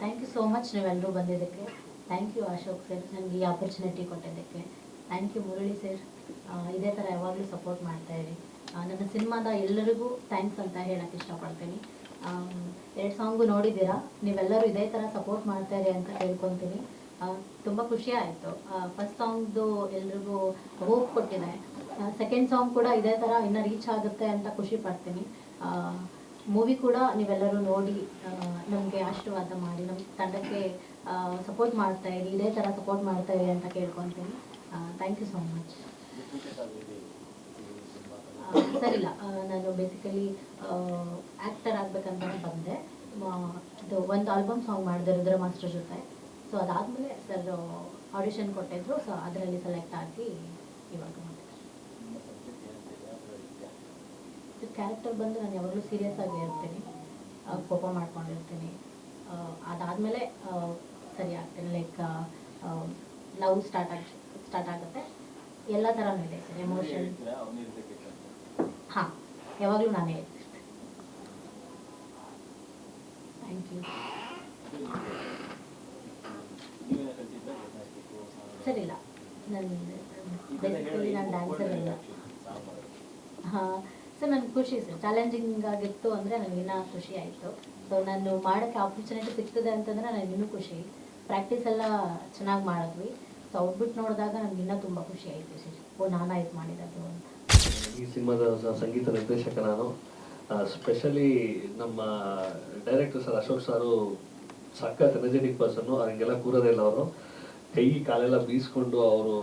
thank you so much ನೀವೆಲ್ಲರೂ ಬಂದಿದ್ದಕ್ಕೆ. ಥ್ಯಾಂಕ್ ಯು ಅಶೋಕ್ ಸರ್ ನನಗೆ ಈ ಆಪರ್ಚುನಿಟಿ ಕೊಟ್ಟಿದ್ದಕ್ಕೆ. ಥ್ಯಾಂಕ್ ಯು ಮುರಳಿ ಸರ್ ಇದೇ ಥರ ಯಾವಾಗಲೂ ಸಪೋರ್ಟ್ ಮಾಡ್ತಾ ಇರಿ. ನನ್ನ ಸಿನಿಮಾದ ಎಲ್ಲರಿಗೂ ಥ್ಯಾಂಕ್ಸ್ ಅಂತ ಹೇಳಕ್ಕೆ ಇಷ್ಟಪಡ್ತೀನಿ. ಎರಡು ಸಾಂಗು ನೋಡಿದ್ದೀರಾ? ನೀವೆಲ್ಲರೂ ಇದೇ ಥರ ಸಪೋರ್ಟ್ ಮಾಡ್ತಾ ಇರಿ ಅಂತ ಕೇಳ್ಕೊತೀನಿ. ತುಂಬ ಖುಷಿ ಆಯಿತು. ಫಸ್ಟ್ ಸಾಂಗ್ದು ಎಲ್ರಿಗೂ ಹೋಪ್ ಕೊಟ್ಟಿದೆ. ಸೆಕೆಂಡ್ ಸಾಂಗ್ ಕೂಡ ಇದೇ ಥರ ಇನ್ನೂ ರೀಚ್ ಆಗುತ್ತೆ ಅಂತ ಖುಷಿ ಪಡ್ತೀನಿ. ಮೂವಿ ಕೂಡ ನೀವೆಲ್ಲರೂ ನೋಡಿ ನಮಗೆ ಆಶೀರ್ವಾದ ಮಾಡಿ ನಮ್ಮ ತಂಡಕ್ಕೆ ಸಪೋರ್ಟ್ ಮಾಡ್ತಾ ಇರಿ, ಇದೇ ಥರ ಸಪೋರ್ಟ್ ಮಾಡ್ತಾ ಇರಿ ಅಂತ ಕೇಳ್ಕೊತೀನಿ. ಥ್ಯಾಂಕ್ ಯು ಸೋ ಮಚ್ ಸರಿ ಇಲ್ಲ ನಾನು ಬೇಸಿಕಲಿ ಆ್ಯಕ್ಟರ್ ಆಗ್ಬೇಕಂತ ಬಂದೆ. ಇದು ಒಂದು ಆಲ್ಬಮ್ ಸಾಂಗ್ ಮಾಡಿದೆ ರುದ್ರ ಮಾಸ್ಟರ್ ಜೊತೆ. ಸೊ ಅದಾದಮೇಲೆ ಸರ್ ಆಡಿಷನ್ ಕೊಟ್ಟಿದ್ರು. ಸೊ ಅದರಲ್ಲಿ ಸೆಲೆಕ್ಟ್ ಆಗಿ ಇವಾಗ ಕ್ಯಾರೆಕ್ಟರ್ ಬಂದು ನಾನು ಯಾವಾಗಲೂ ಸೀರಿಯಸ್ ಆಗಿ ಇರ್ತೀನಿ ಕೋಪ ಮಾಡ್ಕೊಂಡಿರ್ತೀನಿ. ಅದಾದಮೇಲೆ ಸರಿ ಆಗ್ತದೆ ಲೈಕ್ ಲವ್ ಸ್ಟಾರ್ಟ್ ಆಗಿ ಸ್ಟಾರ್ಟ್ ಆಗುತ್ತೆ. ಎಲ್ಲ ಥರನೂ ಇದೆ ಸರ್ ಎಮೋಷನ್ ಹಾಂ, ಯಾವಾಗಲೂ ನಾನೇ ಥ್ಯಾಂಕ್ ಯು ಸರ್ ಇಲ್ಲ. ನನ್ನ ಬೇಸಿಕಲಿ ನಾನು ಡ್ಯಾನ್ಸರ್ ಇಲ್ಲ ಹಾಂ ಸರ್ ನನಗೆ ಖುಷಿ ಸರ್. ಚಾಲೆಂಜಿಂಗ್ ಆಗಿತ್ತು ಅಂದರೆ ನನಗೆ ಇನ್ನೂ ಖುಷಿ ಆಯಿತು. ಸೊ ನಾನು ಮಾಡೋಕ್ಕೆ ಆಪರ್ಚುನಿಟಿ ಸಿಗ್ತದೆ ಅಂತಂದರೆ ನನಗಿನ್ನೂ ಖುಷಿ. ಪ್ರಾಕ್ಟೀಸ್ ಎಲ್ಲ ಚೆನ್ನಾಗಿ ಮಾಡಿದ್ವಿ. ಸೊ ಔಟ್ಬಿಟ್ ನೋಡಿದಾಗ ನಮ್ಗೆ ಇನ್ನೂ ತುಂಬ ಖುಷಿ ಆಯಿತು ಸರ್. ಓ, ನಾನು ಇದು ಮಾಡಿರೋದು ಅಂತ. ಈ ಸಿನಿಮಾದ ಸಂಗೀತ ನಿರ್ದೇಶಕ ನಾನು. ಸ್ಪೆಷಲಿ ನಮ್ಮ ಡೈರೆಕ್ಟರ್ ಸರ್ ಅಶೋಕ್ ಸಾರು ಸಖತ್ ಎನರ್ಜೆಟಿಕ್ ಪರ್ಸನ್ನು ಹಂಗೆಲ್ಲ ಕೂರೋದೇ ಇಲ್ಲ ಅವರು. ಕೈ, ಕಾಲೆಲ್ಲ ಬೀಸ್ಕೊಂಡು ಅವರು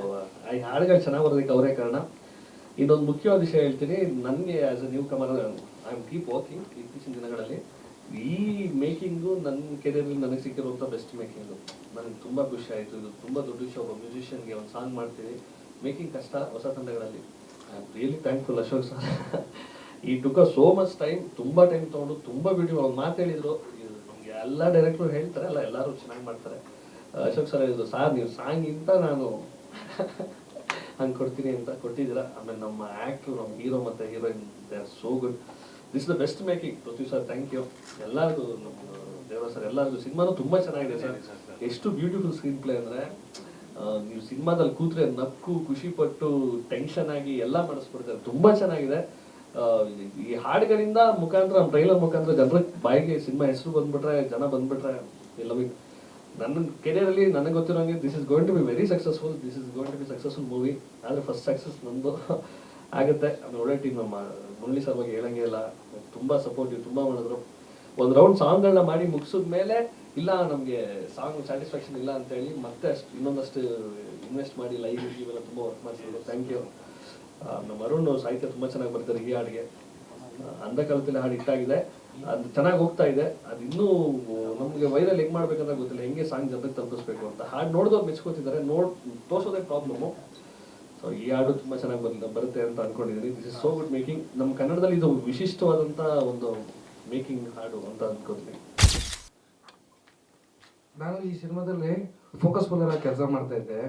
ಹಾಡುಗಳು ಚೆನ್ನಾಗಿ ಬರೋದಕ್ಕೆ ಅವರೇ ಕಾರಣ. ಇನ್ನೊಂದು ಮುಖ್ಯವಾದ ವಿಷಯ ಹೇಳ್ತೀನಿ. ನನಗೆ as a newcomer I am keep walking ಇತ್ತೀಚಿನ ದಿನಗಳಲ್ಲಿ ಈ ಮೇಕಿಂಗು ನನ್ನ ಕೆರಿಯರ್ ನನಗೆ ಸಿಕ್ಕಿರುವಂಥ ಬೆಸ್ಟ್ ಮೇಕಿಂಗು ನನಗೆ ತುಂಬ ಖುಷಿ ಆಯಿತು. ಇದು ತುಂಬ ದೊಡ್ಡ ವಿಷಯ. ಒಬ್ಬ ಮ್ಯೂಸಿಷಿಯನ್ಗೆ ಒಂದು ಸಾಂಗ್ ಮಾಡ್ತೀವಿ ಮೇಕಿಂಗ್ ಕಷ್ಟ, ಹೊಸ ತಂಡಗಳಲ್ಲಿ. I am really thankful Ashok sir. ಈ ಟುಕ ಸೋ ಮಚ್ ಟೈಮ್ ತುಂಬ ಟೈಮ್ ತೊಗೊಂಡು, ತುಂಬ ವಿಡಿಯೋ ಮಾತು ಹೇಳಿದ್ರು. ನಮಗೆ ಎಲ್ಲ ಡೈರೆಕ್ಟ್ರು ಹೇಳ್ತಾರೆ ಅಲ್ಲ ಎಲ್ಲರೂ ಚೆನ್ನಾಗಿ ಮಾಡ್ತಾರೆ. ಅಶೋಕ್ ಸರ್ ಹೇಳಿದ್ರು, ಸಾರ್, ನೀವು ಸಾಂಗ್ ಇಂತ ನಾನು *laughs* ಹಂಗೆ ಕೊಡ್ತೀನಿ ಅಂತ ಕೊಟ್ಟಿದ್ದೀರಾ. ಆಮೇಲೆ ನಮ್ಮ ಆ್ಯಕ್ಟ್ರು ನಮ್ಮ ಹೀರೋ ಮತ್ತು heroine they are so good this the best making Prithvi sir thank you ಎಲ್ಲರಿಗೂ ನಮ್ಮ ದೇವರ ಸರ್ ಎಲ್ಲರಿಗೂ ಸಿನಿಮಾನು ತುಂಬ ಚೆನ್ನಾಗಿದೆ ಸರ್. ಎಷ್ಟು ಬ್ಯೂಟಿಫುಲ್ ಸ್ಕ್ರೀನ್ ಪ್ಲೇ ಅಂದರೆ ನೀವು ಸಿನಿಮಾದಲ್ಲಿ ಕೂತ್ರೆ ನಕ್ಕು ಖುಷಿಪಟ್ಟು ಟೆನ್ಷನ್ ಆಗಿ ಎಲ್ಲ ಮಾಡಿಸ್ಬಿಡ್ತಾರೆ. ತುಂಬ ಚೆನ್ನಾಗಿದೆ. ಈ ಹಾಡುಗಳಿಂದ ಮುಖಾಂತರ ಟ್ರೈಲರ್ ಮುಖಾಂತರ ಜನರ ಬಾಯಿಗೆ ಸಿನಿಮಾ ಹೆಸರು ಬಂದ್ಬಿಟ್ರೆ ಜನ ಬಂದ್ಬಿಟ್ರೆ ಎಲ್ಲ ನನ್ನ ಕೆರಿಯರಲ್ಲಿ ನನಗೆ ಗೊತ್ತಿರೋಂಗೆ this is going to be very successful this is going to be successful movie ಆದರೆ ಫಸ್ಟ್ ಸಕ್ಸಸ್ ನಂದು *laughs* ಆಗುತ್ತೆ. ಅದು ಒಳ್ಳೆ ಟೀಮ್ ನಮ್ಮ ಮುರಳಿ ಸರ್ ಬಗ್ಗೆ ಹೇಳಂಗೆ ಇಲ್ಲ. ತುಂಬ ಸಪೋರ್ಟಿವ್ ತುಂಬ ಮಾಡಿದ್ರು ಒಂದು ರೌಂಡ್ ಸಾಂಗ್ಗಳನ್ನ ಮಾಡಿ ಮುಗಿಸಿದ ಮೇಲೆ ಇಲ್ಲ, ನಮಗೆ ಸಾಂಗ್ ಸ್ಯಾಟಿಸ್ಫ್ಯಾಕ್ಷನ್ ಇಲ್ಲ ಅಂತೇಳಿ ಮತ್ತೆ ಅಷ್ಟು ಇನ್ನೊಂದಷ್ಟು ಇನ್ವೆಸ್ಟ್ ಮಾಡಿ ಲೈವ್ ಇವೆಲ್ಲ ತುಂಬ ವರ್ಕ್ ಮಾಡ್ತಿದ್ರು ಥ್ಯಾಂಕ್ ಯು ನಮ್ಮ ಅರುಣ್ ಸಾಹಿತ್ಯ ತುಂಬ ಚೆನ್ನಾಗಿ ಬರ್ತಾರೆ ಈ ಹಾಡಿಗೆ. ಅಂಧಕಾಲದಲ್ಲಿ ಹಾಡು ಹಿಟ್ಟಾಗಿದೆ ಅದು ಚೆನ್ನಾಗಿ ಹೋಗ್ತಾ ಇದೆ. ಅದು ಇನ್ನೂ ನಮಗೆ ವೈರಲ್ ಹೆಂಗ್ ಮಾಡ್ಬೇಕಂತ ಗೊತ್ತಿಲ್ಲ. ಹೆಂಗೆ ಸಾಂಗ್ ಜನರಿಗೆ ತಲುಪಿಸ್ಬೇಕು ಅಂತ. ಹಾಡು ನೋಡಿದವ್ರು ಮೆಚ್ಕೋತಿದ್ದಾರೆ. ನೋಡ್, ತೋರ್ಸೋದೇ ಪ್ರಾಬ್ಲಮ್ಮು ಈ ಹಾಡು ತುಂಬ ಚೆನ್ನಾಗಿ ಬಂದ, ಬರುತ್ತೆ ಅಂತ ಅನ್ಕೊಂಡಿದ್ದೀನಿ this is so good making ನಮ್ಮ ಕನ್ನಡದಲ್ಲಿ ಇದು ವಿಶಿಷ್ಟವಾದಂತ ಒಂದು ಮೇಕಿಂಗ್ ಹಾಡು ಅಂತ ಅನ್ಕೋತೀನಿ. ನಾನು ಈ ಸಿನಿಮಾದಲ್ಲಿ ಫೋಕಸ್ ಬಲ್ಲರ ಕೆಲಸ ಮಾಡ್ತಾ ಇದ್ದೆ.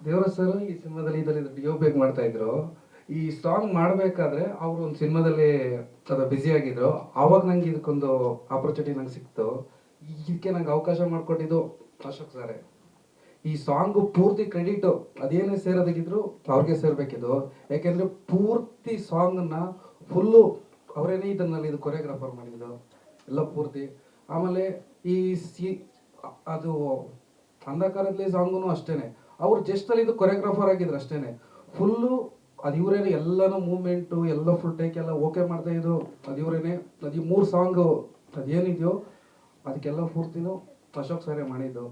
ದೇವರ ಸರ್ ಈ ಸಿನಿಮಾದಲ್ಲಿ ಇದರಲ್ಲಿ ಡಿಯೋ ಬೇಕ್ ಮಾಡ್ತಾ ಇದ್ರು. ಈ ಸಾಂಗ್ ಮಾಡಬೇಕಾದ್ರೆ ಅವರು ಒಂದು ಸಿನಿಮಾದಲ್ಲಿ ಅದ ಬ್ಯುಸಿ ಆಗಿದ್ರು. ಆವಾಗ ನಂಗೆ ಇದಕ್ಕೊಂದು ಆಪರ್ಚುನಿಟಿ ನಂಗೆ ಸಿಕ್ತು. ಇದಕ್ಕೆ ನಂಗೆ ಅವಕಾಶ ಮಾಡಿಕೊಟ್ಟಿದ್ದು ಅಶೋಕ್ ಸಾರೇ ಈ ಸಾಂಗ್ ಪೂರ್ತಿ ಕ್ರೆಡಿಟ್ ಅದೇನೇ ಸೇರೋದಕ್ಕಿದ್ರು ಅವ್ರಿಗೆ ಸೇರ್ಬೇಕಿದ್ದು ಯಾಕೆಂದ್ರೆ ಪೂರ್ತಿ ಸಾಂಗನ್ನ ಫುಲ್ಲು ಅವರೇನೇ ಇದನ್ನಲ್ಲಿ ಇದು ಕೊರಿಯೋಗ್ರಾಫರ್ ಮಾಡಿದ್ದು. ಎಲ್ಲ ಪೂರ್ತಿ. ಆಮೇಲೆ ಈ ಸಿ ಅದು ಅಂಧಕಾರದಲ್ಲಿ ಸಾಂಗುನು ಅಷ್ಟೇನೆ. ಅವ್ರು ಜಸ್ಟ್ ಅಲ್ಲಿ ಇದು ಕೊರಿಯೋಗ್ರಾಫರ್ ಆಗಿದ್ರು ಅಷ್ಟೇನೆ. ಫುಲ್ಲು ಅದು ಇವರೇನೆ ಎಲ್ಲಾನು ಮೂಮೆಂಟು ಎಲ್ಲ ಫುಲ್ ಟೇಕ್ ಎಲ್ಲ ಓಕೆ ಮಾಡ್ತಾ ಇದ್ದು. ಅದು ಇವರೇನೆ ಅದು ಈ ಮೂರು ಸಾಂಗು ಅದೇನಿದೆಯೋ ಅದಕ್ಕೆಲ್ಲ ಪೂರ್ತಿನೂ ಅಶೋಕ್ ಸರೇ ಮಾಡಿದ್ದು.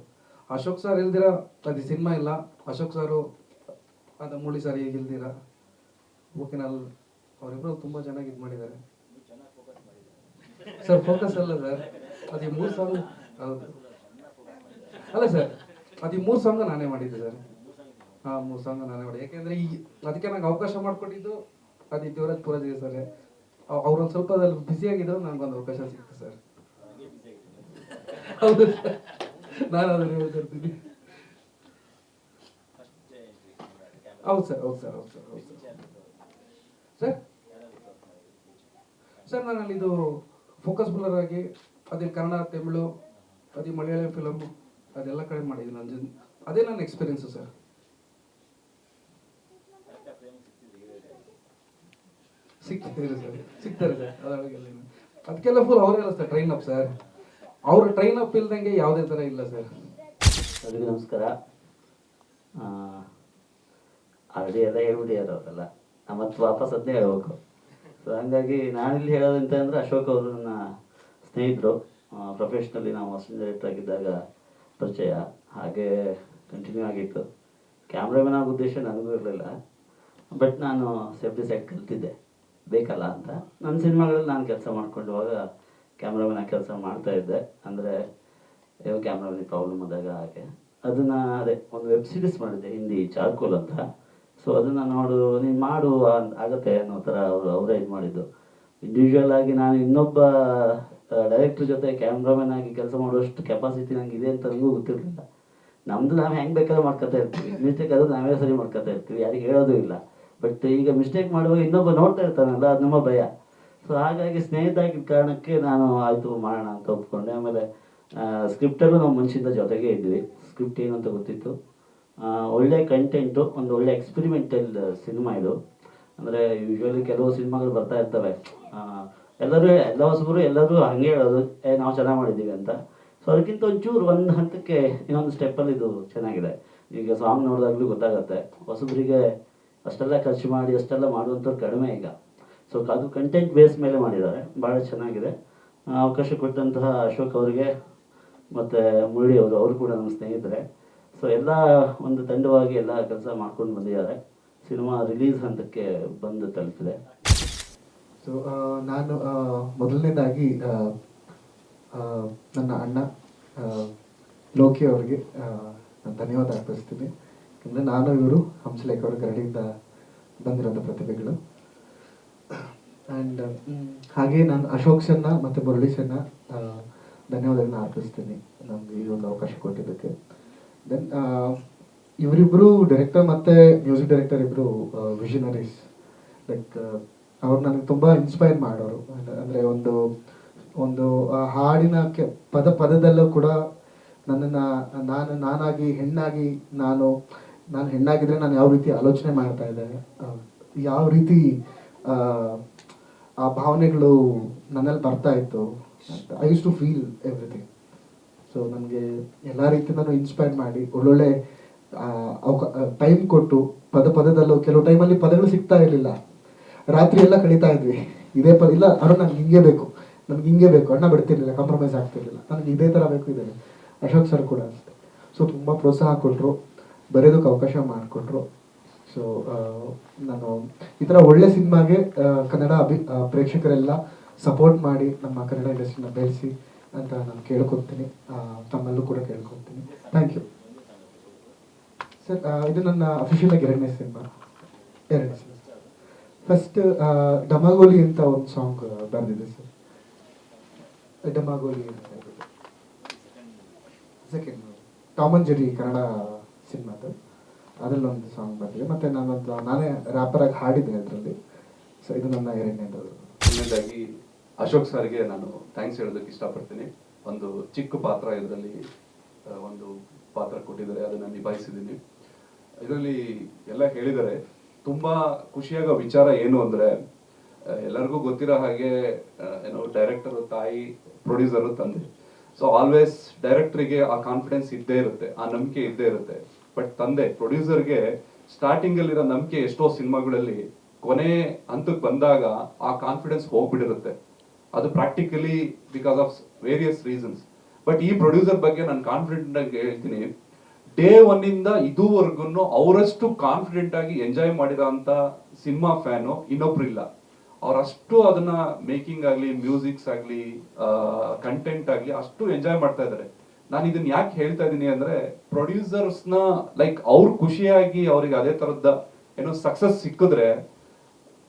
ಅಶೋಕ್ ಸರ್ ಇಲ್ದಿರ ಅದು ಸಿನಿಮಾ ಇಲ್ಲ. ಅಶೋಕ್ ಸಾರು ಅದು ಮೂಳಿ ಸರ್ ಈಗ ಇಲ್ದಿರ ಓಕೆನಲ್ ಅವರಿಬ್ಬರು ತುಂಬ ಚೆನ್ನಾಗಿ ಇದು ಮಾಡಿದ್ದಾರೆ ಸರ್ ಫೋಕಸ್ ಅಲ್ಲ ಸರ್ ಅದು ಈ ಮೂರು ಸಾಂಗ್ ಹೌದು. ಅಲ್ಲ ಸರ್ ಅದು ಈ ಮೂರು ಸಾಂಗ್ ನಾನೇ ಮಾಡಿದ್ದೆ ಸರ್ ಹಾಂ, ಮೂರು ಸಾಂಗ್ ನಾನೇ ಮಾಡಿ ಯಾಕೆಂದ್ರೆ ಈ ಅದಕ್ಕೆ ನಂಗೆ ಅವಕಾಶ ಮಾಡಿಕೊಟ್ಟಿದ್ದು ಅದು ದೇವರಾಜ್ ಪುರಜಿಗೆ ಸರ್ ಅವ್ರೊಂದು ಸ್ವಲ್ಪ ಅದ್ರಲ್ಲಿ ಬ್ಯುಸಿ ಆಗಿದ್ರು ನನಗೊಂದು ಅವಕಾಶ ಸಿಕ್ತು ಸರ್ ಹೌದು ಸರ್ ನಾನು ಹೇಳ್ತಿರ್ತೀನಿ ಹೌದು ಸರ್ ಹೌದು ಸರ್ ಹೌದು ಸರ್ ಹೌದು ಸರ್. ಸರ್? ಸರ್ ನಾನು ಇದು ಫೋಕಸ್ ಬುಲರ್ ಆಗಿ ಅದೇ ಕನ್ನಡ, ತಮಿಳು, ಅದೇ ಮಲಯಾಳಂ ಫಿಲಮ್ ಅದೆಲ್ಲ ಕಡೆ ಮಾಡಿದ್ದೀನಿ ನನ್ನ ಜನ ಅದೇ ನನ್ನ ಎಕ್ಸ್ಪೀರಿಯನ್ಸು ಸರ್. ಸಿಗ್ತಾರೆ ಸರ್ ಸಿಗ್ತಾರೆ ಸರ್ ಅದಕ್ಕೆಲ್ಲ ಫುಲ್ ಅವರೇ ಅಲ್ಲ ಸರ್ ಟ್ರೈನ್ ಅಪ್ ಸರ್. ಅವ್ರ ಟ್ರೈನ್ ಅಪ್ ಇಲ್ದಂಗೆ ಯಾವುದೇ ಥರ ಇಲ್ಲ ಸರ್ ಅದಕ್ಕೆ ನಮಸ್ಕಾರ ಆಲ್ರೆಡಿ ಎಲ್ಲ ಹೇಳ್ಬಿಟ್ಟಿದ್ದಾರೆ ಅವರೆಲ್ಲ ಮತ್ತೆ ವಾಪಸ್ ಅದನ್ನೇ ಹೇಳ್ಬೇಕು. ಸೊ ಹಂಗಾಗಿ ನಾನಿಲ್ಲಿ ಹೇಳೋದಂತ ಅಂದರೆ ಅಶೋಕ್ ಅವರು ನನ್ನ ಸ್ನೇಹಿತರು. ಪ್ರೊಫೆಷ್ನಲಿ ನಾವು ಅಸಿಸ್ಟೆಂಟ್ ಆಗಿದ್ದಾಗ ಪರಿಚಯ. ಹಾಗೆ ಕಂಟಿನ್ಯೂ ಆಗಿತ್ತು. ಕ್ಯಾಮ್ರಾಮನ್ ಆಗೋ ಉದ್ದೇಶ ನನಗೂ ಇರಲಿಲ್ಲ. ಬಟ್ ನಾನು ಸೇಫ್ಟಿ ಸೈಡ್ ಕಲ್ತಿದ್ದೆ. ಬೇಕಲ್ಲ ಅಂತ. ನನ್ನ ಸಿನಿಮಾಗಳಲ್ಲಿ ನಾನು ಕೆಲಸ ಮಾಡ್ಕೊಂಡವಾಗ ಕ್ಯಾಮ್ರಾಮನ್ ಕೆಲಸ ಮಾಡ್ತಾ ಇದ್ದೆ. ಅಂದರೆ ಯಾವ ಕ್ಯಾಮ್ರಾಮನಿಗೆ ಪ್ರಾಬ್ಲಮ್ ಆದಾಗ ಹಾಗೆ. ಅದನ್ನ ಅದೇ, ಒಂದು ವೆಬ್ ಸೀರೀಸ್ ಮಾಡಿದ್ದೆ ಹಿಂದಿ ಚಾರ್ಕೋಲ್ ಅಂತ. ಸೊ ಅದನ್ನ ನೋಡು, ನೀನು ಮಾಡು ಆಗುತ್ತೆ ಅನ್ನೋ ಥರ ಅವರು, ಅವರೇ ಇದು ಮಾಡಿದ್ದು. ಇಂಡಿವಿಜುವಲ್ ಆಗಿ ನಾನು ಇನ್ನೊಬ್ಬ ಡೈರೆಕ್ಟರ್ ಜೊತೆ ಕ್ಯಾಮ್ರಾಮನ್ ಆಗಿ ಕೆಲಸ ಮಾಡುವಷ್ಟು ಕೆಪಾಸಿಟಿ ನಂಗೆ ಇದೆ ಅಂತ ನನಗೂ ಗೊತ್ತಿರಲಿಲ್ಲ. ನಮ್ದು ನಾವು ಹೆಂಗೆ ಬೇಕಾದ್ರೂ ಮಾಡ್ಕೊತಾ ಇರ್ತೀವಿ. ಮಿಸ್ಟೇಕ್ ಆದ್ರೆ ನಾವೇ ಸರಿ ಮಾಡ್ಕೊತಾ ಇರ್ತೀವಿ. ಯಾರಿಗೆ ಹೇಳೋದು ಇಲ್ಲ. ಬಟ್ ಈಗ ಮಿಸ್ಟೇಕ್ ಮಾಡುವಾಗ ಇನ್ನೊಬ್ಬ ನೋಡ್ತಾ ಇರ್ತಾನಲ್ಲ, ಅದು ನಮ್ಮ ಭಯ. ಸೊ ಹಾಗಾಗಿ ಸ್ನೇಹಿತ ಆಗಿದ್ದ ಕಾರಣಕ್ಕೆ ನಾನು ಆಯಿತು ಮಾಡೋಣ ಅಂತ ಒಪ್ಕೊಂಡೆ. ಆಮೇಲೆ ಸ್ಕ್ರಿಪ್ಟಲ್ಲೂ ನಾವು ಮುಂಚಿಂದ ಜೊತೆಗೆ ಇದ್ವಿ. ಸ್ಕ್ರಿಪ್ಟ್ ಏನು ಅಂತ ಗೊತ್ತಿತ್ತು. ಒಳ್ಳೆ ಕಂಟೆಂಟು ಒಂದು ಒಳ್ಳೆ ಎಕ್ಸ್ಪಿರಿಮೆಂಟಲ್ ಸಿನಿಮಾ ಇದು. ಅಂದರೆ ಯೂಶ್ವಲಿ ಕೆಲವು ಸಿನಿಮಾಗಳು ಬರ್ತಾ ಇರ್ತವೆ. ಎಲ್ಲರೂ, ಎಲ್ಲ ಹೊಸಬರು ಎಲ್ಲರೂ ಹಾಗೆ ಹೇಳೋದು, ಏ, ನಾವು ಚೆನ್ನಾಗಿ ಮಾಡಿದ್ದೀವಿ ಅಂತ. ಸೊ ಅದಕ್ಕಿಂತ ಒಂಚೂರು, ಒಂದು ಹಂತಕ್ಕೆ ಇನ್ನೊಂದು ಸ್ಟೆಪ್ಪಲ್ಲಿ ಇದು ಚೆನ್ನಾಗಿದೆ. ಈಗ ಸಾಂಗ್ ನೋಡಿದಾಗಲೂ ಗೊತ್ತಾಗುತ್ತೆ. ಹೊಸಬರಿಗೆ ಅಷ್ಟೆಲ್ಲ ಖರ್ಚು ಮಾಡಿ, ಅಷ್ಟೆಲ್ಲ ಮಾಡುವಂಥವ್ರು ಕಡಿಮೆ ಈಗ. ಸೊ ಅದು ಕಂಟೆಂಟ್ ಬೇಸ್ ಮೇಲೆ ಮಾಡಿದ್ದಾರೆ. ಭಾಳ ಚೆನ್ನಾಗಿದೆ. ಅವಕಾಶ ಕೊಟ್ಟಂತಹ ಅಶೋಕ್ ಅವರಿಗೆ ಮತ್ತು ಮುರಳಿ ಅವರು ಅವರು ಕೂಡ ನಮ್ಮ ಸ್ನೇಹಿತರೆ. ಸೊ ಎಲ್ಲ ಒಂದು ತಂಡವಾಗಿ ಎಲ್ಲ ಕೆಲಸ ಮಾಡ್ಕೊಂಡು ಬಂದಿದ್ದಾರೆ. ಸಿನಿಮಾ ರಿಲೀಸ್ ಹಂತಕ್ಕೆ ಬಂದು ತಲುಪಿದೆ. ಸೊ ನಾನು ಮೊದಲನೇದಾಗಿ ನನ್ನ ಅಣ್ಣ ಲೋಕಿ ಅವರಿಗೆ ನಾನು ಧನ್ಯವಾದ ಅರ್ಪಿಸ್ತೀನಿ. ಯಾಕಂದರೆ ನಾನು ಇವರು ಹಂಸಲೇಖ ಅವರ ಗರಡಿಯಿಂದ ಬಂದಿರೋಂಥ ಪ್ರತಿಭೆಗಳು. ಆ್ಯಂಡ್ ಹಾಗೆ ನಾನು ಅಶೋಕ್ ಸನ್ನ ಮತ್ತು ಮುರಳಿ ಸನ್ನ ಧನ್ಯವಾದಗಳನ್ನ ಅರ್ಪಿಸ್ತೀನಿ ನಮಗೆ ಈ ಒಂದು ಅವಕಾಶ ಕೊಟ್ಟಿದ್ದಕ್ಕೆ. ದೆನ್ ಇವರಿಬ್ಬರು ಡೈರೆಕ್ಟರ್ ಮತ್ತು ಮ್ಯೂಸಿಕ್ ಡೈರೆಕ್ಟರ್ ಇಬ್ಬರು ವಿಷನರೀಸ್ ಲೈಕ್ ಅವ್ರು ನನಗೆ ತುಂಬ ಇನ್ಸ್ಪೈರ್ ಮಾಡೋರು. ಅಂದರೆ, ಅಂದ್ರೆ ಒಂದು ಒಂದು ಹಾಡಿನ ಕೆ, ಪದ, ಪದದಲ್ಲೂ ಕೂಡ ನನ್ನನ್ನು, ನಾನು, ನಾನಾಗಿ, ಹೆಣ್ಣಾಗಿ ನಾನು ನಾನು ಹೆಣ್ಣಾಗಿದ್ದರೆ ನಾನು ಯಾವ ರೀತಿ ಆಲೋಚನೆ ಮಾಡ್ತಾ ಇದ್ದೆ ಯಾವ ರೀತಿ ಆ, ಭಾವನೆಗಳು ನನ್ನಲ್ಲಿ ಬರ್ತಾ ಇತ್ತು. I use to feel everything so ನನಗೆ ಎಲ್ಲ ರೀತಿಯಿಂದನೂ ಇನ್ಸ್ಪೈರ್ ಮಾಡಿ ಒಳ್ಳೊಳ್ಳೆ ಟೈಮ್ ಕೊಟ್ಟು ಪದ ಪದದಲ್ಲೂ ಕೆಲವು ಟೈಮಲ್ಲಿ ಪದಗಳು ಸಿಗ್ತಾ ಇರಲಿಲ್ಲ. ರಾತ್ರಿ ಎಲ್ಲ ಕಳೀತಾ ಇದ್ವಿ. ಇದೇ ಪದ ಇಲ್ಲ ಅಣ್ಣ ನನಗೆ ಹಿಂಗೆ ಬೇಕು. ನನಗೆ ಹಿಂಗೆ ಬೇಕು. ಅಣ್ಣ ಬಿಡ್ತಿರ್ಲಿಲ್ಲ ಕಾಂಪ್ರಮೈಸ್ ಆಗ್ತಿರ್ಲಿಲ್ಲ. ನನಗೆ ಇದೇ ಥರ ಬೇಕು ಇದೆ ಅಶೋಕ್ ಸರ್ ಕೂಡ ಅಷ್ಟೆ. ಸೊ ತುಂಬ ಪ್ರೋತ್ಸಾಹ ಕೊಟ್ಟರು ಬರೆಯೋದಕ್ಕೆ ಅವಕಾಶ ಮಾಡಿಕೊಟ್ರು ಸೊ ನಾನು ಈ ಥರ ಒಳ್ಳೆ ಸಿನಿಮಾಗೆ ಕನ್ನಡ ಅಭಿ ಪ್ರೇಕ್ಷಕರೆಲ್ಲ ಸಪೋರ್ಟ್ ಮಾಡಿ ನಮ್ಮ ಕನ್ನಡ ಇಂಡಸ್ಟ್ರಿನ ಬೆಳೆಸಿ ಅಂತ ನಾನು ಕೇಳ್ಕೊತೀನಿ. ತಮ್ಮಲ್ಲೂ ಕೂಡ ಕೇಳ್ಕೊತೀನಿ. ಥ್ಯಾಂಕ್ ಯು ಸರ್ ಇದು ನನ್ನ ಅಫಿಷಿಯಲ್ ಆಗಿ ಎರಡನೇ ಸಿನಿಮಾ ಎರಡನೇ ಸಿನಿಮಾ ಫಸ್ಟ್ ಡಮಾಗೋಲಿ ಅಂತ ಒಂದು ಸಾಂಗ್ ಬರೆದಿದೆ ಸರ್ ಡಮಾಗೋಲಿ ಅಂತ second Tom and Jerry Kannada ಸಿನಿಮಾದು ಅದರಲ್ಲಿ ಒಂದು ಸಾಂಗ್ ಬಂದಿದೆ. ಮತ್ತೆ ನಾನೊಂದು, ನಾನೇ ರ್ಯಾಪರ್ ಆಗಿ ಹಾಡಿದ್ದೆ ಅದರಲ್ಲಿ. ಸೊ ಇದು ನನ್ನ ಎರಡನೇದು. ಮೊದಲನೇದಾಗಿ ಅಶೋಕ್ ಸರ್ಗೆ ನಾನು ಥ್ಯಾಂಕ್ಸ್ ಹೇಳೋದಕ್ಕೆ ಇಷ್ಟಪಡ್ತೀನಿ. ಒಂದು ಚಿಕ್ಕ ಪಾತ್ರ ಇದರಲ್ಲಿ ಒಂದು ಪಾತ್ರ ಕೊಟ್ಟಿದ್ದಾರೆ. ಅದನ್ನು ನಿಭಾಯಿಸಿದ್ದೀನಿ. ಇದರಲ್ಲಿ ಎಲ್ಲ ಹೇಳಿದರೆ ತುಂಬ ಖುಷಿಯಾಗೋ ವಿಚಾರ ಏನು ಅಂದರೆ ಎಲ್ಲರಿಗೂ ಗೊತ್ತಿರೋ ಹಾಗೆ ಏನೋ ಡೈರೆಕ್ಟರ್ ತಾಯಿ ಪ್ರೊಡ್ಯೂಸರು ತಂದೆ. ಸೊ ಆಲ್ವೇಸ್ ಡೈರೆಕ್ಟ್ರಿಗೆ ಆ ಕಾನ್ಫಿಡೆನ್ಸ್ ಇದ್ದೇ ಇರುತ್ತೆ. ಆ ನಂಬಿಕೆ ಇದ್ದೇ ಇರುತ್ತೆ. ಬಟ್ ತಂದೆ, ಪ್ರೊಡ್ಯೂಸರ್ಗೆ ಸ್ಟಾರ್ಟಿಂಗ್ ಅಲ್ಲಿರೋ ನಂಬಿಕೆ ಎಷ್ಟೋ ಸಿನಿಮಾಗಳಲ್ಲಿ ಕೊನೆ ಹಂತಕ್ಕೆ ಬಂದಾಗ ಆ ಕಾನ್ಫಿಡೆನ್ಸ್ ಹೋಗ್ಬಿಟ್ಟಿರುತ್ತೆ. ಅದು practically because of various reasons but ಈ ಪ್ರೊಡ್ಯೂಸರ್ ಬಗ್ಗೆ ನಾನು ಕಾನ್ಫಿಡೆಂಟ್ ಆಗಿ ಹೇಳ್ತೀನಿ. ಡೇ ಒನ್ ಇಂದ ಇದುವರೆಗೂ ಅವರಷ್ಟು ಕಾನ್ಫಿಡೆಂಟ್ ಆಗಿ ಎಂಜಾಯ್ ಮಾಡಿರೋ ಅಂತ ಸಿನಿಮಾ ಫ್ಯಾನು ಇನ್ನೊಬ್ರು ಇಲ್ಲ. ಅವರಷ್ಟು ಅದನ್ನ ಮೇಕಿಂಗ್ ಆಗ್ಲಿ ಮ್ಯೂಸಿಕ್ಸ್ ಆಗ್ಲಿ ಕಂಟೆಂಟ್ ಆಗ್ಲಿ ಅಷ್ಟು ಎಂಜಾಯ್ ಮಾಡ್ತಾ ಇದ್ದಾರೆ. ನಾನು ಇದನ್ನ ಯಾಕೆ ಹೇಳ್ತಾ ಇದ್ದೀನಿ ಅಂದ್ರೆ ಪ್ರೊಡ್ಯೂಸರ್ಸ್ನ ಲೈಕ್ ಅವ್ರ ಖುಷಿಯಾಗಿ ಅವ್ರಿಗೆ ಅದೇ ತರದ ಏನೋ ಸಕ್ಸಸ್ ಸಿಕ್ಕಿದ್ರೆ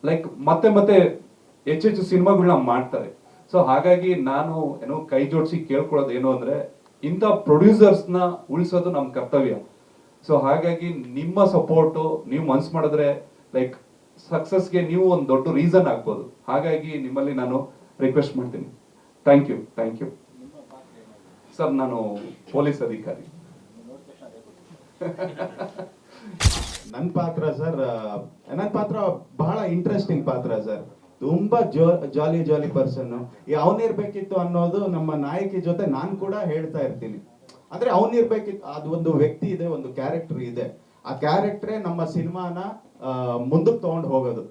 ಲೈಕ್ ಮತ್ತೆ ಮತ್ತೆ ಹೆಚ್ಚೆಚ್ಚು ಸಿನಿಮಾಗಳನ್ನ ಮಾಡ್ತಾರೆ. ಸೊ ಹಾಗಾಗಿ ನಾನು ಏನೋ ಕೈ ಜೋಡಿಸಿ ಕೇಳ್ಕೊಳ್ಳೋದು ಏನು ಅಂದ್ರೆ, ಇಂಥ ಪ್ರೊಡ್ಯೂಸರ್ಸ್ನ ಉಳಿಸೋದು ನಮ್ಮ ಕರ್ತವ್ಯ. ಸೊ ಹಾಗಾಗಿ ನಿಮ್ಮ ಸಪೋರ್ಟು ನೀವು ಮನ್ಸು ಮಾಡಿದ್ರೆ ಲೈಕ್ ಸಕ್ಸಸ್ಗೆ ನೀವು ಒಂದು ದೊಡ್ಡ ರೀಸನ್ ಆಗ್ಬೋದು. ಹಾಗಾಗಿ ನಿಮ್ಮಲ್ಲಿ ನಾನು ರಿಕ್ವೆಸ್ಟ್ ಮಾಡ್ತೀನಿ. Thank you thank you sir, ನಾನು ಪೊಲೀಸ್ ಅಧಿಕಾರಿ. ನನ್ನ ಪಾತ್ರ ಸರ್ ನನ್ನ ಪಾತ್ರ ಬಹಳ ಇಂಟ್ರೆಸ್ಟಿಂಗ್ ಪಾತ್ರ ಸರ್. ತುಂಬಾ ಜೋ ಜಾಲಿ ಜಾಲಿ ಪರ್ಸನ್ ಅವನಿರ್ಬೇಕಿತ್ತು ಅನ್ನೋದು ನಮ್ಮ ನಾಯಕಿ ಜೊತೆ ನಾನು ಕೂಡ ಹೇಳ್ತಾ ಇರ್ತೀನಿ. ಅಂದ್ರೆ ಅವನಿರ್ಬೇಕಿತ್ತು ಅದು ಒಂದು ವ್ಯಕ್ತಿ ಇದೆ, ಒಂದು ಕ್ಯಾರೆಕ್ಟರ್ ಇದೆ. ಆ ಕ್ಯಾರೆಕ್ಟ್ರೇ ನಮ್ಮ ಸಿನಿಮಾನ ಮುಂದಕ್ಕೆ ತಗೊಂಡು ಹೋಗೋದು.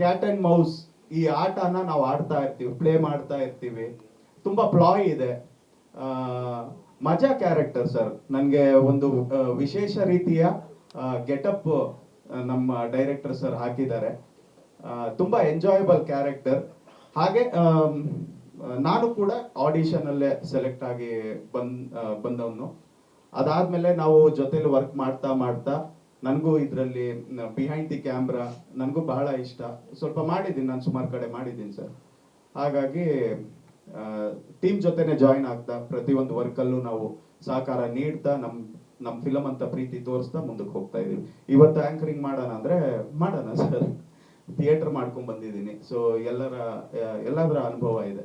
ಕ್ಯಾಟ್ ಅಂಡ್ ಮೌಸ್ ಈ ಆಟನ ನಾವು ಆಡ್ತಾ ಇರ್ತೀವಿ ಪ್ಲೇ ಮಾಡ್ತಾ ಇರ್ತೀವಿ. ತುಂಬಾ ಪ್ಲಾಯ್ ಇದೆ. ಮಜಾ ಕ್ಯಾರೆಕ್ಟರ್ ಸರ್ ನನಗೆ ಒಂದು ವಿಶೇಷ ರೀತಿಯ ಗೆಟಪ್ ನಮ್ಮ ಡೈರೆಕ್ಟರ್ ಸರ್ ಹಾಕಿದ್ದಾರೆ. ತುಂಬಾ ಎಂಜಾಯಬಲ್ ಕ್ಯಾರೆಕ್ಟರ್ ಹಾಗೆ ನಾನು ಕೂಡ ಆಡಿಷನ್ ಅಲ್ಲೇ ಸೆಲೆಕ್ಟ್ ಆಗಿ ಬಂದ್ ಬಂದವನು. ಅದಾದ್ಮೇಲೆ ನಾವು ಜೊತೆಲಿ ವರ್ಕ್ ಮಾಡ್ತಾ ಮಾಡ್ತಾ, ನನಗೂ ಇದರಲ್ಲಿ ಬಿಹೈಂಡ್ ದಿ ಕ್ಯಾಮ್ರಾ ನನಗೂ ಬಹಳ ಇಷ್ಟ. ಸ್ವಲ್ಪ ಮಾಡಿದ್ದೀನಿ ನಾನು ಸುಮಾರು ಕಡೆ ಮಾಡಿದ್ದೀನಿ ಸರ್ ಹಾಗಾಗಿ ಟೀಮ್ ಜೊತೆನೆ ಜಾಯಿನ್ ಆಗ್ತಾ ಪ್ರತಿಯೊಂದು ವರ್ಕಲ್ಲೂ ನಾವು ಸಹಕಾರ ನೀಡ್ತಾ ನಮ್ ನಮ್ ಫಿಲಮ್ ಅಂತ ಪ್ರೀತಿ ತೋರಿಸ್ತಾ ಮುಂದಕ್ಕೆ ಹೋಗ್ತಾ ಇದೀವಿ. ಇವತ್ತು ಆಂಕರಿಂಗ್ ಮಾಡೋಣ ಅಂದ್ರೆ ಮಾಡೋಣ ಸರ್ ಥಿಯೇಟರ್ ಮಾಡ್ಕೊಂಡ್ ಬಂದಿದ್ದೀನಿ. ಸೊ ಎಲ್ಲರ, ಎಲ್ಲದರ ಅನುಭವ ಇದೆ.